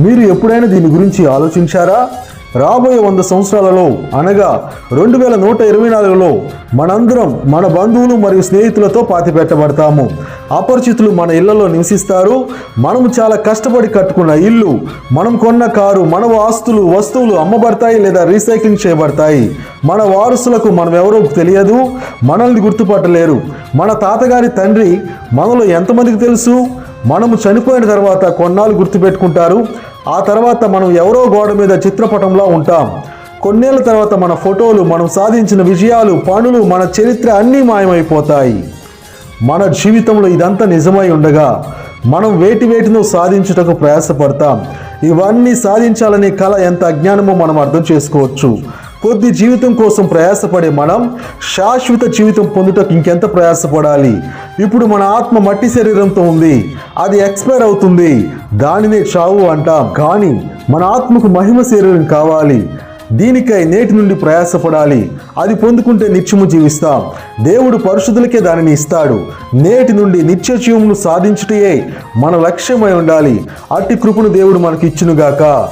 మీరు ఎప్పుడైనా దీని గురించి ఆలోచించారా? రాబోయే వంద సంవత్సరాలలో అనగా రెండు వేల నూట ఇరవై నాలుగులో మనందరం మన బంధువులు మరియు స్నేహితులతో పాతి పెట్టబడతాము అపరిచితులు మన ఇళ్ళలో నివసిస్తారు. మనము చాలా కష్టపడి కట్టుకున్న ఇల్లు మనం కొన్న కారు మన ఆస్తులు వస్తువులు అమ్మబడతాయి లేదా రీసైక్లింగ్ చేయబడతాయి. మన వారసులకు మనం ఎవరో తెలియదు మనల్ని గుర్తుపట్టలేరు. మన తాతగారి తండ్రి మనలో ఎంతమందికి తెలుసు? మనము చనిపోయిన తర్వాత కొన్నాళ్ళు గుర్తుపెట్టుకుంటారు. ఆ తర్వాత మనం ఎవరో గోడ మీద చిత్రపటంలో ఉంటాం. కొన్నేళ్ళ తర్వాత మన ఫోటోలు మనం సాధించిన విజయాలు పనులు మన చరిత్ర అన్నీ మాయమైపోతాయి. మన జీవితంలో ఇదంతా నిజమై ఉండగా మనం వేటి వేటిను సాధించుటకు ప్రయాసపడతాం. ఇవన్నీ సాధించాలనే కళ ఎంత అజ్ఞానమో మనం అర్థం చేసుకోవచ్చు. కొద్ది జీవితం కోసం ప్రయాసపడే మనం శాశ్వత జీవితం పొందుటకు ఇంకెంత ప్రయాసపడాలి? ఇప్పుడు మన ఆత్మ మట్టి శరీరంతో ఉంది. అది ఎక్స్పైర్ అవుతుంది. దానినే చావు అంటాం. కానీ మన ఆత్మకు మహిమ శరీరం కావాలి. దీనికై నేటి నుండి ప్రయాసపడాలి. అది పొందుకుంటే నిత్యము జీవిస్తాం. దేవుడు పరిశుద్ధులకే దానిని ఇస్తాడు. నేటి నుండి నిత్య జీవమును సాధించుటయే మన లక్ష్యమై ఉండాలి. అట్టి కృపను దేవుడు మనకిచ్చునుగాక.